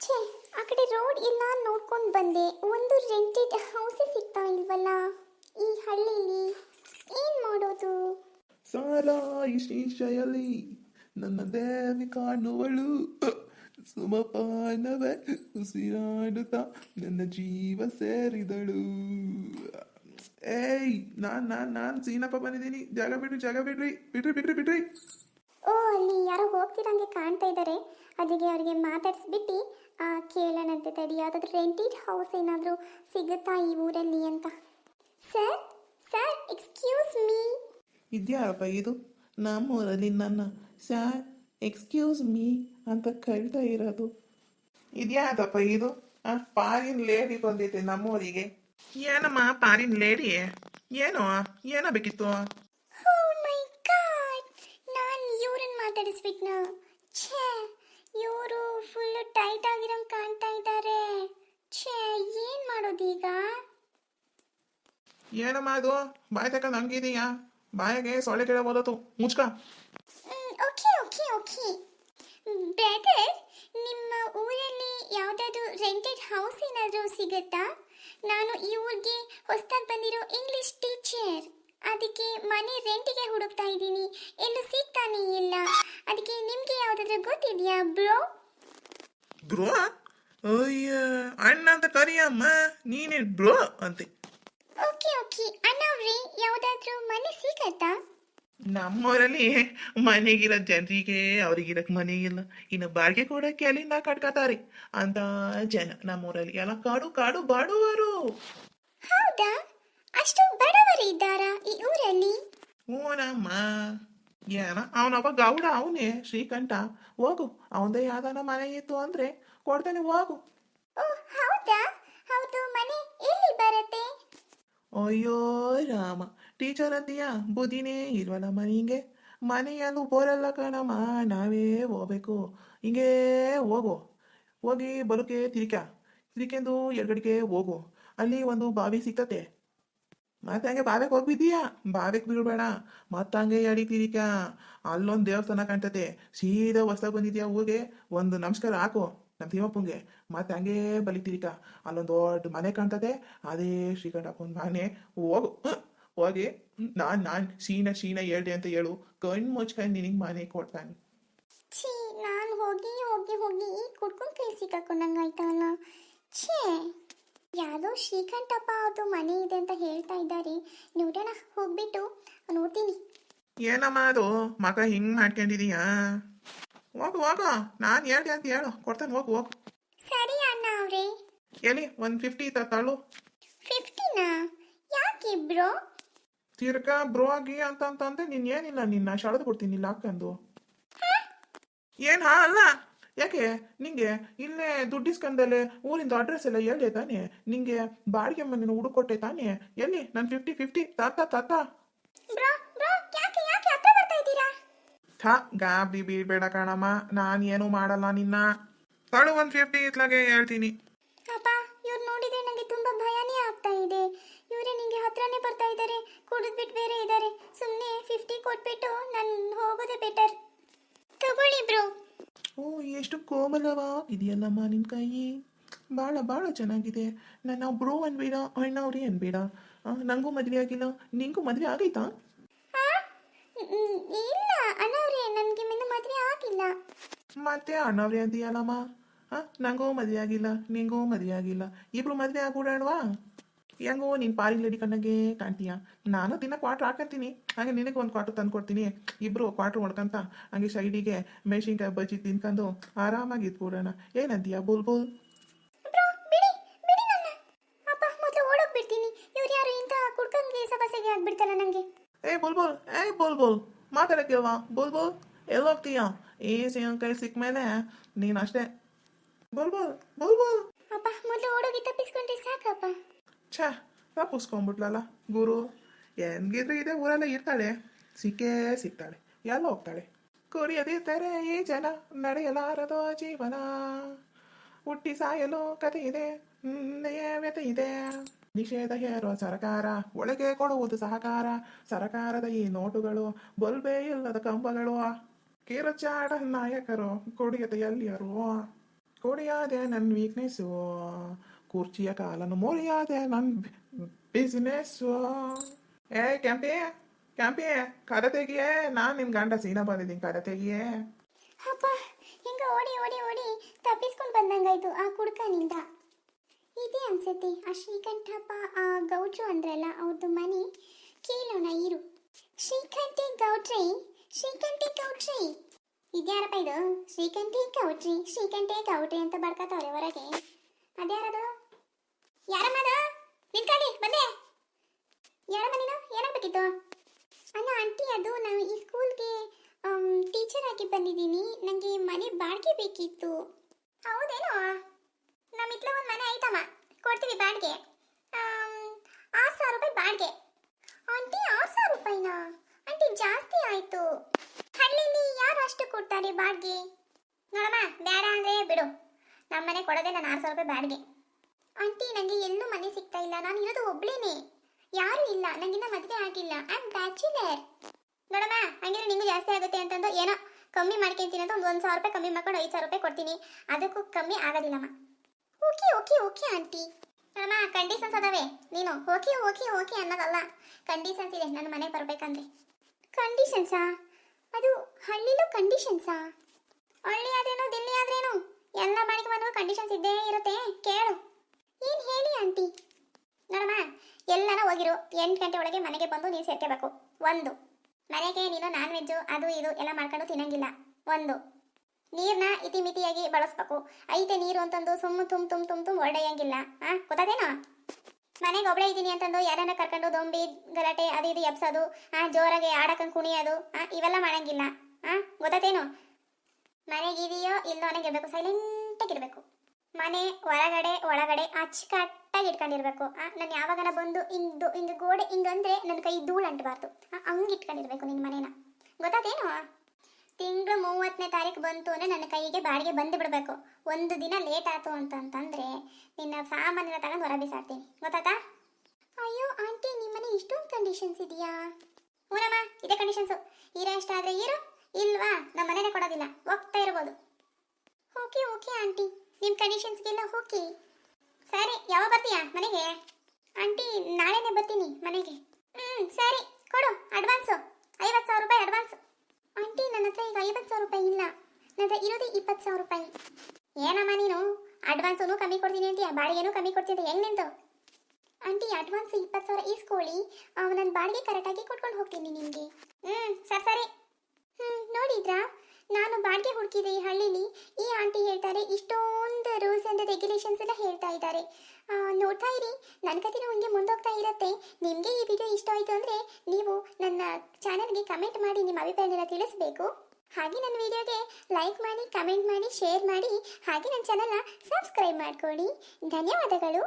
ಛೇ ಆ ಕಡೆ ರೋಡ್ ಎಲ್ಲ ನೋಡ್ಕೊಂಡು ಬಂದೆ. ಒಂದು ರೆಂಟೆಡ್ ಹೌಸೇ ಸಿಗ್ತಾ ಇಲ್ವಲ್ಲ? ಈ ಹಳ್ಳಿಲಿ ಏನು ಮಾಡೋದು? ಸಾರ ಶೀಶಯಲಿ ನನ್ನ ದೇವಿ ಕಾಣುವಳು. ಸುಮಪಾನವೇ ಉಸಿರಾಡುತ್ತಾ ನನ್ನ ಜೀವ ಸೇರಿದಳು. ಏಯ್ ನಾನ್ ನಾನ್ ನಾನ್ ಸೀನಪ್ಪ ಬಂದಿದ್ದೀನಿ. ಜಾಗ ಬಿಡ್ರಿ ಜಾಗ ಬಿಡ್ರಿ. ಬಿಡ್ರಿ ಬಿಡ್ರಿ ಬಿಡ್ರಿ. ಓ ಅಲ್ಲಿ ಯಾರೋ ಹೋಗ್ತಿರಂಗೆ ಕಾಣ್ತಾ ಇದ್ದಾರೆ ಅದಕ್ಕೆ ಅವರಿಗೆ ಮಾತಾಡಿಸ್ಬಿಟ್ಟು ಕೇಳೋಣಂತೆ ತಡಿ. ಯಾವುದಾದ್ರೂ ರೆಂಟೆಡ್ ಹೌಸ್ ಏನಾದರೂ ಸಿಗುತ್ತಾ ಈ ಊರಲ್ಲಿ ಅಂತ? ಸರ್ ಸರ್ ಎಕ್ಸ್ಕ್ಯೂಸ್ ಮೀ ಇದ್ಯಾರಪ್ಪ ಇದು? ನಮ್ಮೂರಲ್ಲಿ ನನ್ನ ಸಾರ್ ಎಕ್ಸ್ಕ್ಯೂಸ್ ಮೀ ಅಂತ ಕರಿತಾ ಇರೋದು. ಇದ್ಯಾದಪ್ಪ ಇದು? ಆ ಪಾರಿನ್ ಲೇಡಿ ಬಂದಿದೆ ನಮ್ಮೂರಿಗೆ. ಏನಮ್ಮ ಪಾರಿನ್ ಲೇಡಿ ಏನು ಏನೋ ಬೇಕಿತ್ತು? ಓ ಮೈ ಗಾಡ್ ನಾನು ಇವ್ರನ್ನ ಮಾತಾಡಿಸ್ಬಿಟ್ನಾ? ಛೇ! ಇವರು ಫುಲ್ ಟೈಟ್ ಆಗಿರಂಗೆ ಕಾಣ್ತಾ ಇದ್ದಾರೆ ಛೇ ಏನು ಮಾಡೋದೀಗ ಏನಮ್ಮ ಅದು ಬಾಯ್ ತಕ್ಕ ನಂಗಿದೀಯಾ ಬಾಯಿಗೆ ಸೊಳ್ಳೆ ಕೆಳ ಬೋಲತ್ತು ಮುಚ್ಕ. Okay okay okay. ಬ್ರದರ್ ನಿಮ್ಮ ಊರಲ್ಲಿ ಯಾವುದಾದ್ರೂ ರೆಂಟೆಡ್ ಹೌಸ್ ಏನಾದರೂ ಸಿಗುತ್ತಾ? ನಾನು ಈ ಊರಿಗೆ ಹೊಸದಾಗಿ ಬಂದಿರೋ ಇಂಗ್ಲಿಷ್ ಟೀಚರ್ ಅದಕ್ಕೆ ಮನೆ ರೆಂಟಿಗೆ ಹುಡುಕ್ತಾ ಇದ್ದೀನಿ. ಎಲ್ಲೂ ಸಿಗ್ತಾನೆ ಇಲ್ಲ. ಅದಕ್ಕೆ ನಿಮಗೆ ಯಾವುದಾದ್ರೂ ಗೊತ್ತಿದ್ಯಾ ಬ್ರೋ? ಬ್ರೋ? ಅಯ್ಯ ಅಣ್ಣ ಅಂತ ಕರಿಯಮ್ಮ. ನೀನೇ ಬ್ರೋ ಅಂತೆ. Okay okay. ಅಣ್ಣವ್ರೆ ಯಾವುದಾದ್ರೂ ಮನೆ ಸಿಗತ್ತಾ ನಮ್ಮೂರಲ್ಲಿ ಮನೆಗಿರೋ ಜನರಿಗೆ ಅವ್ರಿಗಿರಕ್ ಮನೆ ಇಲ್ಲ. ಇನ್ನು ಬಾಡಿಗೆ ಕೊಡಕ್ಕೆ ಅಲ್ಲಿಂದ ಕಟ್ಕೋತಾರೆ? ಅಂತ ಜನ ನಮ್ಮೂರಲ್ಲಿ. ಎಲ್ಲ ಕಾಡು ಕಾಡು ಬಾಡುವರು ಹೌದಾ ಅಷ್ಟು ಬಡವರು ಇದ್ದಾರಾ ಈ ಊರಲ್ಲಿ ಹೂನಮ್ಮ ಏನ? ಅವನೊಬ್ಬ ಗೌಡ ಅವನೇ ಶ್ರೀಕಂಠ. ಹೋಗು ಅವಂದೇ ಯಾವ್ದಾನ ಮನೆ ಇತ್ತು ಅಂದ್ರೆ ಕೊಡ್ತಾನೆ ಹೋಗು. ಓ ಹೌದಾ? ಹೌದು ಮನೆ ಎಲ್ಲಿ ಬರುತ್ತೆ? ಅಯ್ಯೋ ರಾಮ. ಟೀಚರ್ ಅಂತೀಯ ಬುದ್ಧಿನೇ ಇಲ್ವಲ್ಲ ಮನೆಗೆ ಮನೆಯಲ್ಲೂ ಬೋರಲ್ಲ ಕಣಮ್ಮ ನಾವೇ ಹೋಗ್ಬೇಕು. ಹಿಂಗೇ ಹೋಗು. ಹೋಗಿ ಬರುಕೆ ತಿರ್ಕ ತಿರ್ಕೆಂದು ಎಡಗಡೆಗೆ ಹೋಗು. ಅಲ್ಲಿ ಒಂದು ಬಾವಿ ಸಿಗ್ತತೆ. ಮತ್ತೆ ಹಂಗೆ ಬಾವಿಗೆ ಹೋಗ್ಬಿದ್ದೀಯಾ? ಬಾವಿಗೆ ಬೀಳ್ಬೇಡ. ಮತ್ತೆ ಹಂಗೆ ಎಡಿ ತಿರಿಕ. ಅಲ್ಲೊಂದು ದೇವಸ್ಥಾನ ಕಾಣ್ತದೆ. ಸೀದಾ ಹೊಸ ಬಂದಿದ್ಯಾ ಊರಿಗೆ? ಒಂದು ನಮಸ್ಕಾರ ಹಾಕು. ನಮ್ಮ ತಿಮ್ಮಪ್ಪಂಗೆ. ಮತ್ತೆ ಹಂಗೆ ಬಲಿ ತಿರಿಕ. ಅಲ್ಲೊಂದು ದೊಡ್ಡ ಮನೆ ಕಾಣ್ತದೆ. ಅದೇ ಶ್ರೀಕಂಠಪ್ಪನ ಮನೆ. ಹೋಗು. ಹೋಗಿ. ನಾನ್ ನಾನ್ ಶೀನ ಶೀನ ಹೇಳ್ದೆ ಅಂತ ಹೇಳು. ಕಣ್ಣು ಮುಚ್ಕೊಂಡು ನಿನಗೆ ಮನೆ ಕೊಡ್ತಾನೆ. ಛೀ, ನಾನು ಹೋಗಿ ಹೋಗಿ ಹೋಗಿ ಕುಡ್ಕೊಂಡು ಕೈ ಸಿಕ್ಕಾಕೊಂಡಂಗಾಯ್ತಲ್ಲ ಛೇ. ಯಾವುದೋ ಶ್ರೀಕಂಠಪ್ಪ ಅವ್ರದ್ದು ಮನೆ ಇದೆ ಅಂತ ಹೇಳ್ತಾ ಇದ್ದಾರೆ. ನೋಡೋಣ ಹೋಗ್ಬಿಟ್ಟು ನೋಡ್ತೀನಿ. ಏನಮ್ಮ ಅದು? ಮಗ ಹಿಂಗ್ ಮಾಡ್ಕೊಂಡಿದೀಯಾ? ಹೋಗು ಹೋಗು. ನಾನು ಹೇಳ್ದೆ ಅಂತ ಹೇಳು. ಕೊಡ್ತಾನೆ ಹೋಗು ಹೋಗು. ಸರಿ ಅಣ್ಣ ಅವ್ರೆ. ಎಲ್ಲಿ? ಒಂದ್ ಫಿಫ್ಟಿ ತಳು ಫಿಫ್ಟಿನಾ ಯಾಕೆ ಬ್ರೋ? ತಿರ್ಗಾ ಬ್ರೋ ಆಗಿ ಅಂತ ಅಂತಂದ್ರೆ ನೀನ್ ಏನಿಲ್ಲ ನಿನ್ನ ಶಳದ್ ಕೊಡ್ತೀನಿ ಇಲ್ಲ ಹಾಕಂದು ಏನ್ ಹಾ ಅಲ್ಲ? ಯಾಕೆ? ನಿಂಗೆ ಇಲ್ಲೇ ದುಡ್ಡು ಇಸ್ಕೊಂಡಲ್ಲೇ ಊರಿಂದ ಅಡ್ರೆಸ್ ಎಲ್ಲ ಹೇಳಿ ತಾನೆ? ನಿಂಗೆ ಬಾಡಿಗೆ ಮನೆ ಹುಡುಕೊಟ್ಟೆ ತಾನೆ? ಎಲ್ಲಿ? ನನ್ ಫಿಫ್ಟಿ ಫಿಫ್ಟಿ ತಾತ ತಾತ. ಥಾ ಗಾಬರಿ ಬೀಳ್ಬೇಡ ಕಣಮ್ಮ. ನಾನ್ ಏನು ಮಾಡಲ್ಲ ನಿನ್ನ. ತಳು ಒಂದ್ ಫಿಫ್ಟಿ ಇತ್ಲಾಗೆ ಹೇಳ್ತೀನಿ. ಅಪ್ಪ ಇವ್ರು ನೋಡಿದ್ರೆ ನನಗೆ ತುಂಬಾ ಭಯನೇ ಆಗ್ತಾ ಇದೆ. ಇವರೇ ನಿಂಗೆ ಹತ್ರನೇ ಬರ್ತಾ ಇದ್ದಾರೆ ಕುಡಿದ್ಬಿಟ್ಟು ಬೇರೆ ಇದ್ದಾರೆ ಸುಮ್ಮನೆ ಫಿಫ್ಟಿ ಕೊಟ್ಬಿಟ್ಟು ನಾನು ಹೋಗೋದೇ ಬೆಟರ್ ಓ ಎಷ್ಟು ಕೋಮಲವ? ಇದೆಯಲ್ಲಮ್ಮ ನಿನ್ನ ಕೈ? ಭಾಳ ಭಾಳ ಚೆನ್ನಾಗಿದೆ. ನನ್ನ ಬ್ರೋ ಅನ್ಬೇಡ ಅಣ್ಣವ್ರಿ ಅನ್ಬೇಡ. ಆ, ನಂಗೂ ಮದ್ವೆ ಆಗಿಲ್ಲ. ನಿಂಗೂ ಮದುವೆ ಆಗೈತಾ? ಇಲ್ಲ ಅಣ್ಣವ್ರೆ ನನಗೆ ಇನ್ನು ಮದುವೆ ಆಗಿಲ್ಲ. ಮತ್ತೆ ಅಣ್ಣವ್ರಿ ಅಂತೀಯಲ್ಲಮ್ಮ? ಹಾಂ ನಂಗೂ ಮದ್ವೆ ಆಗಿಲ್ಲ ನಿಂಗೂ ಮದ್ವೆ ಆಗಿಲ್ಲ. ಇಬ್ರು ಮದ್ವೆ ಆಗ್ಬಿಡೋಣವಾ? ಹೆಂಗೋ ನೀನ್ ಪಾರಿ ಲೇಡಿ ಕಣ್ಣಗೆ ಕಾಣ್ತೀಯ? ನಾನು ದಿನ ಕ್ವಾಟ್ರ್ ಹಾಕಂತೀನಿ. ಹಾಗೆ ನಿನಗೆ ಒಂದು ಕ್ವಾಟ್ರ್ ತಂದು ಕೊಡ್ತೀನಿ. ಇಬ್ರು ಕ್ವಾಟ್ರ್ ಹೊಡ್ಕಂತ ಹಂಗೆ ಸೈಡಿಗೆ ಮೆಣಸಿನ್ಕಾಯಿ ಬಜ್ಜಿ ತಿನ್ಕೊಂಡು ಆರಾಮಾಗಿ ಇದ್ಕೊಡೋಣ. ಏನಂತೀಯ ಬುಲ್ ಬುಲ್ ಸಬಸೆಗೆ ಆಗ್ಬಿಡ್ತಲ್ಲ ನನಗೆ ಏ ಏ ಬುಲ್ಬುಲ್ ಮಾತಾಡಕ್ಕಿಲ್ವಾ ಬುಲ್ಬುಲ್ ಎಲ್ಲೋಗ್ತೀಯ? ಈ ಕೈ ಸಿಕ್ಕ ಮೇಲೆ ನೀನು ಅಷ್ಟೇ. ಬುಲ್ಬುಲ್ ಬುಲ್ಬುಲ್. ಅಪ್ಪ ಮೊದಲು ಓಡೋಗಿ ತಪ್ಪಿಸ್ಕೊಂಡ್ರೆ ಸಾಕಪ್ಪ. ಛೇ ತಪ್ಪಿಸ್ಕೊಂಡ್ಬಿಟ್ಲಲ್ಲ ಗುರು. ಹೆಂಗಿದ್ರೆ ಇದೆ ಊರೆಲ್ಲ ಇರ್ತಾಳೆ. ಸಿಕ್ಕೇ ಸಿಗ್ತಾಳೆ. ಎಲ್ಲ ಹೋಗ್ತಾಳೆ. ಕುರಿಯದಿದ್ದರೆ ಈ ಜನ, ನಡೆಯಲಾರದೋ ಜೀವನ. ಹುಟ್ಟಿ ಸಾಯಲು ಕಥೆ ಇದೆ ವ್ಯತೆ ಇದೆ. ನಿಷೇಧ ಹೇರೋ ಸರಕಾರ, ಒಳಗೆ ಕೊಡುವುದು ಸಹಕಾರ. ಸರಕಾರದ ಈ ನೋಟುಗಳು ಬಲ್ಬೇ ಇಲ್ಲದ ಕಂಬಗಳು. ಕಿರುಚಾಡ ನಾಯಕರು ಕುಡಿಯತೆಯಲ್ಲಿಯರು ಕೊಡಿಯಾದೆ ನನ್ನ ವೀಕ್ನೆಸ್ಸು ಕುರ್ಚಿಯ ಕಾಲನ್ನು ಮುರಿಯಾದೆ ನನ್ನ business. ಏ ಕೆಂಪಿ ಕೆಂಪಿ ಕಡ ತೆಗಿಯೇ ನಾನು ನಿಮ್ಮ ಗಂಡ ಸೀನಾ ಬಂದಿದ್ದೀನಿ ಕಡ ತೆಗಿಯೇ ಅಪ್ಪ ಹಿಂಗ ಓಡಿ ಓಡಿ ಓಡಿ ತಪ್ಪಿಸ್ಕೊಂಡು ಬಂದಂಗಾಯ್ತು ಆ ಕುಡ್ಕನಿಂದ ಇದೇ ಅನ್ಸುತ್ತೆ ಆ ಶ್ರೀಕಂಠಪ್ಪ ಆ ಗೌಡ್ರು ಅಂದ್ರಲ್ಲ ಅವ್ರದ್ದು ಮನೆ ಕೇಳೋಣ ಇರು ಶ್ರೀಕಂಠಿ ಗೌಡ್ರಿ ಶ್ರೀಕಂಠಿ ಗೌಡ್ರಿ ಇದ್ಯಾರಪ್ಪ ಇದು ಶ್ರೀಕಂಠಿ ಗೌಡ್ರಿ ಶ್ರೀಕಂಠೆ ಗೌಡ್ರಿ ಅಂತ ಬರ್ಕತ್ತವ್ರೆ ಹೊರಗೆ ಅದ್ಯಾರದು ಯಾರಮ್ಮದ? ನಿಂತ್ಕೊಳ್ಳಿ, ಬಂದೆ. ಯಾರಮ್ಮ ನೀನು? ಏನಾಗ್ಬೇಕಿತ್ತು? ಅಲ್ಲ, ಆಂಟಿ, ಅದು ನಾನು ಈ ಸ್ಕೂಲ್ಗೆ ಟೀಚರ್ ಆಗಿ ಬಂದಿದ್ದೀನಿ. ನನಗೆ ಮನೆ ಬಾಡಿಗೆ ಬೇಕಿತ್ತು. ಹೌದೇನೋ? ನಮ್ಮ ಇತ್ಲ ಒಂದು ಮನೆ ಐತಮ್ಮ. ಕೊಡ್ತೀವಿ ಬಾಡಿಗೆ. ಆರು ಸಾವಿರ ರೂಪಾಯಿ ಬಾಡಿಗೆ. ಆಂಟಿ, ಆರು ಸಾವಿರ ರೂಪಾಯಿನಾ? ಆಂಟಿ, ಜಾಸ್ತಿ ಆಯಿತು. ಹಳ್ಳಿಲಿ ಯಾರು ಅಷ್ಟು ಕೊಡ್ತಾರೆ ಬಾಡಿಗೆ? ನೋಡಮ್ಮ, ಬೇಡ ಅಂದರೆ ಮನೆ ಕೊಡೋದೇ ನಾನು ಆರು ರೂಪಾಯಿ ಬಾಡಿಗೆ ಆಂಟಿ ನನಗೆ ಎಲ್ಲೂ ಮನೆ ಸಿಗ್ತಾ ಇಲ್ಲ. ನಾನು ಇರೋದು ಒಬ್ಳೇನೆ. ಯಾರು ಇಲ್ಲ. ನನಗಿನ್ನ ಮದುವೆ ಆಗಿಲ್ಲ. ಐ ಆಮ್ ಬ್ಯಾಚುಲರ್ ನೋಡಮ್ಮ ಹಂಗಿದ್ರೆ ನಿಮಗೆ ಜಾಸ್ತಿ ಆಗುತ್ತೆ ಅಂತಂದು ಏನೋ ಕಮ್ಮಿ ಮಾಡ್ಕೊಂತೀನಿ ಅಂತ ಒಂದು ಒಂದು ಸಾವಿರ ರೂಪಾಯಿ ಕಮ್ಮಿ ಮಾಡ್ಕೊಂಡು ಐದು ಸಾವಿರ ರೂಪಾಯಿ ಕೊಡ್ತೀನಿ. ಅದಕ್ಕೂ ಕಮ್ಮಿ ಆಗೋದಿಲ್ಲಮ್ಮ. Okay okay okay aunty. ನೋಡಮ್ಮ ಕಂಡೀಷನ್ಸ್ ಅದಾವೆ. ನೀನು ಓಕೆ ಓಕೆ ಓಕೆ ಅನ್ನೋದಲ್ಲ. ಕಂಡೀಷನ್ಸ್ ಇದೆ. ನನ್ನ ಮನೆಗೆ ಬರಬೇಕಂದ್ರೆ. ಕಂಡೀಷನ್ಸಾ ಅದು ಹಳ್ಳಿಲೂ ಕಂಡೀಷನ್ಸಾ ಹಳ್ಳಿ ಆದ್ರೇನು, ದಿಲ್ಲಿ ಆದ್ರೇನು? ಎಲ್ಲ ಮನೆಗೆ ಬಂದು ಕಂಡೀಷನ್ಸ್ ಇದ್ದೇ ಇರುತ್ತೆ. ಕೇಳು. ಏನು ಹೇಳಿ ಆಂಟಿ? ನೋಡಮ್ಮ, ಎಲ್ಲಾನ ಹೋಗಿರು. ಎಂಟು ಗಂಟೆ ಒಳಗೆ ಮನೆಗೆ ಬಂದು ನೀನು ಸೇರ್ಕೋಬೇಕು. ಒಂದು. ಮನೆಗೆ ನೀನು ನಾನ್ ವೆಜ್ಜು ಅದು ಇದು ಎಲ್ಲ ಮಾಡ್ಕೊಂಡು ತಿನ್ನಂಗಿಲ್ಲ. ಒಂದು. ನೀರನ್ನ ಇತಿಮಿತಿಯಾಗಿ ಬಳಸ್ಬೇಕು. ಐತೆ ನೀರು ಅಂತಂದು ಸುಮ್ಮ ತುಮ್ ತುಮ್ ತುಮ್ ತುಮ್ ಒಳ್ಳೆಯಂಗಿಲ್ಲ ಆ, ಗೊತ್ತಾದೇನೋ? ಮನೆಗೆ ಒಬ್ಳೆ ಇದ್ದೀನಿ ಅಂತಂದು ಯಾರನ್ನ ಕರ್ಕೊಂಡು ದೊಂಬಿ, ಗಲಾಟೆ, ಅದು ಇದು ಎಬ್ಸೋದು, ಆ, ಜೋರಾಗಿ ಆಡಕಂಗ್ ಕುಣಿಯೋದು, ಆ, ಇವೆಲ್ಲ ಮಾಡಂಗಿಲ್ಲ. ಆ ಗೊತ್ತಾತೇನು ಮನೆಗಿದೆಯೋ ಇಲ್ಲೋ ಅನ್ನಂಗಿರ್ಬೇಕು ಸೈಲೆಂಟಾಗಿರ್ಬೇಕು ಮನೆ ಹೊರಗಡೆ ಒಳಗಡೆ ಅಚ್ಚುಕಟ್ಟಾಗಿ ಇಟ್ಕೊಂಡಿರ್ಬೇಕು. ನಾನು ಯಾವಾಗನ ಬಂದು ಹಿಂಗೆ ಹಿಂಗೆ ಗೋಡೆ ಹಿಂಗಂದ್ರೆ ನನ್ನ ಕೈ ಧೂಳು ಅಂಟಬಾರ್ದು. ಹಂಗೆ ಇಟ್ಕೊಂಡಿರ್ಬೇಕು ನಿನ್ನ ಮನೇನ. ಗೊತ್ತಾತೇನು? ತಿಂಗಳು ಮೂವತ್ತನೇ ತಾರೀಕು ಬಂತು ಅಂದರೆ ನನ್ನ ಕೈಗೆ ಬಾಡಿಗೆ ಬಂದು ಬಿಡಬೇಕು. ಒಂದು ದಿನ ಲೇಟ್ ಆಯ್ತು ಅಂತಂತಂದ್ರೆ ನಿನ್ನ ಸಾಮಾನೆಲ್ಲ ತಗೊಂಡು ಹೊರ ಬಿಸಾಡ್ತೀನಿ ಗೊತ್ತಾತಾ? ಅಯ್ಯೋ, ಆಂಟಿ ನಿಮ್ಮನೆ ಇಷ್ಟೊಂದು ಕಂಡೀಷನ್ಸ್ ಇದೆಯಾ? ಓನಮ್ಮ ಇದೇ ಕಂಡೀಷನ್ಸು ಇರೋ ಇಷ್ಟ ಆದರೆ ಹೀರೋ? ಇಲ್ವಾ? ನಮ್ಮ ಮನೆನೇ ಕೊಡೋದಿಲ್ಲ. ಹೋಗ್ತಾ ಇರ್ಬೋದು. Okay okay aunty. ನಿಮ್ಮ ಕಂಡೀಷನ್ಸ್ಗೆಲ್ಲ ಓಕೆ ಸರಿ, ಯಾವಾಗ ಬರ್ತೀಯಾ? ಮನೆಗೆ? ಆಂಟಿ, ನಾಳೆನೇ ಬರ್ತೀನಿ ಮನೆಗೆ. ಹ್ಞೂ ಸರಿ. ಕೊಡು ಅಡ್ವಾನ್ಸು ಐವತ್ತು ಸಾವಿರ ರೂಪಾಯಿ ಅಡ್ವಾನ್ಸ್ ಆಂಟಿ, ನನ್ನ ಹತ್ರ ಈಗ ಐವತ್ತು ಸಾವಿರ ರೂಪಾಯಿ ಇಲ್ಲ. ನನ್ನ ಹತ್ರ ಇರೋದೇ ಇಪ್ಪತ್ತು ಸಾವಿರ ರೂಪಾಯಿ. ಏನಮ್ಮ ನೀನು? ಅಡ್ವಾನ್ಸೂ ಕಮ್ಮಿ ಕೊಡ್ತೀನಿ ಅಂತೀಯ? ಬಾಡಿಗೆನೂ ಕಮ್ಮಿ ಕೊಡ್ತಿದ್ದೆ. ಹೆಂಗ್ ನಿಂತು? ಆಂಟಿ ಅಡ್ವಾನ್ಸ್ ಇಪ್ಪತ್ತು ಸಾವಿರ ಈಸ್ಕೊಳ್ಳಿ. ನನ್ನ ಬಾಡಿಗೆ ಕರೆಕ್ಟಾಗಿ ಕೊಟ್ಕೊಂಡು ಹೋಗ್ತೀನಿ ನಿಮಗೆ ಹ್ಞೂ ಸರಿ ಸರಿ. ನೋಡಿದ್ರಾ? ನಾನು ಬಾಡಿಗೆ ಹುಡುಕಿದೆ ಈ ಹಳ್ಳಿಲಿ. ಈ ಆಂಟಿ ಹೇಳ್ತಾರೆ, ಇಷ್ಟೊಂದು ರೂಲ್ಸ್ ಆ್ಯಂಡ್ ರೆಗ್ಯುಲೇಷನ್ಸ್ ಎಲ್ಲ ಹೇಳ್ತಾ ಇದ್ದಾರೆ. ನೋಡ್ತಾ ಇರಿ ನನ್ನ ಕಥೆನೂ ಹಂಗೆ ಮುಂದೋಗ್ತಾ ಇರುತ್ತೆ. ನಿಮಗೆ ಈ ವಿಡಿಯೋ ಇಷ್ಟ ಆಯಿತು ಅಂದರೆ ನೀವು ನನ್ನ ಚಾನಲ್ಗೆ ಕಮೆಂಟ್ ಮಾಡಿ, ನಿಮ್ಮ ಅಭಿಪ್ರಾಯನೆಲ್ಲ ತಿಳಿಸಬೇಕು. ಹಾಗೆ ನನ್ನ ವಿಡಿಯೋಗೆ ಲೈಕ್ ಮಾಡಿ ಕಮೆಂಟ್ ಮಾಡಿ ಶೇರ್ ಮಾಡಿ, ಹಾಗೆ ನನ್ನ ಚಾನಲ್ನ ಸಬ್ಸ್ಕ್ರೈಬ್ ಮಾಡ್ಕೊಳ್ಳಿ. ಧನ್ಯವಾದಗಳು.